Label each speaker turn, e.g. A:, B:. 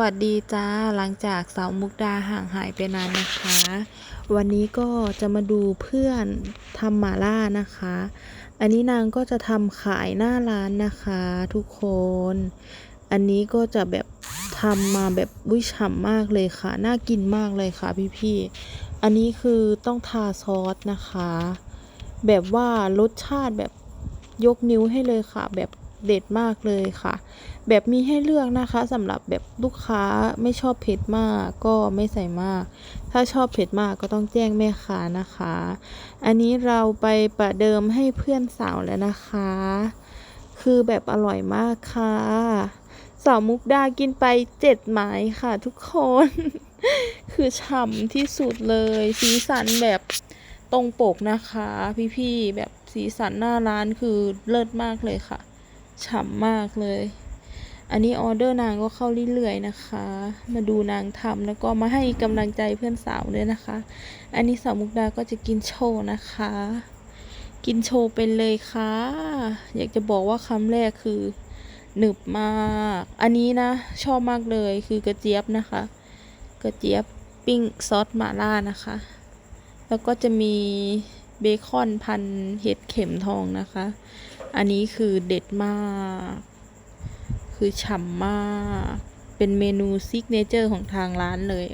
A: วัสดีจ้าหลังจากสาวมุกดาห่างหายไปนานนะคะ วันนี้ก็จะมาดูเพื่อนทำหมาล่านะคะ อันนี้นางก็จะทำขายหน้าร้านนะคะทุกคน อันนี้ก็จะแบบทำมาแบบวิฉ่ำมากเลยค่ะ น่ากินมากเลยค่ะพี่ๆ อันนี้คือต้องทาซอสนะคะ แบบว่ารสชาติแบบยกนิ้วให้เลยค่ะ แบบ เด็ดมากเลยค่ะ แบบมีให้เลือกนะคะสำหรับแบบลูกค้าไม่ชอบเผ็ดมากก็ไม่ใส่มาก ถ้าชอบเผ็ดมากก็ต้องแจ้งแม่ค้านะคะ อันนี้เราไปประเดิมให้เพื่อนสาวแล้วนะคะ คือแบบอร่อยมากค่ะสาวมุกดากินไปเจ็ดไม้ค่ะทุกคน คือฉ่ำที่สุดเลย สีสันแบบตรงปกนะคะ พี่ๆแบบสีสันหน้าร้านคือเลิศมากเลยค่ะ ฉ่ำมากเลย อันนี้ออเดอร์นางก็เข้าเรื่อยๆนะคะ มาดูนางทำแล้วก็มาให้กำลังใจเพื่อนสาวด้วยนะคะ อันนี้สาวมุกดาก็จะกินโชว์นะคะ กินโชว์ไปเลยค่ะ อยากจะบอกว่าคำแรกคือหนึบมาก อันนี้นะ ชอบมากเลยคือกระเจี๊ยบนะคะ กระเจี๊ยบปิ้งซอสมาล่านะคะ แล้วก็จะมี เบคอนพันเห็ดเข็มทองนะคะ อันนี้คือเด็ดมาก คือฉ่ำมาก เป็นเมนูซิกเนเจอร์ของทางร้านเลย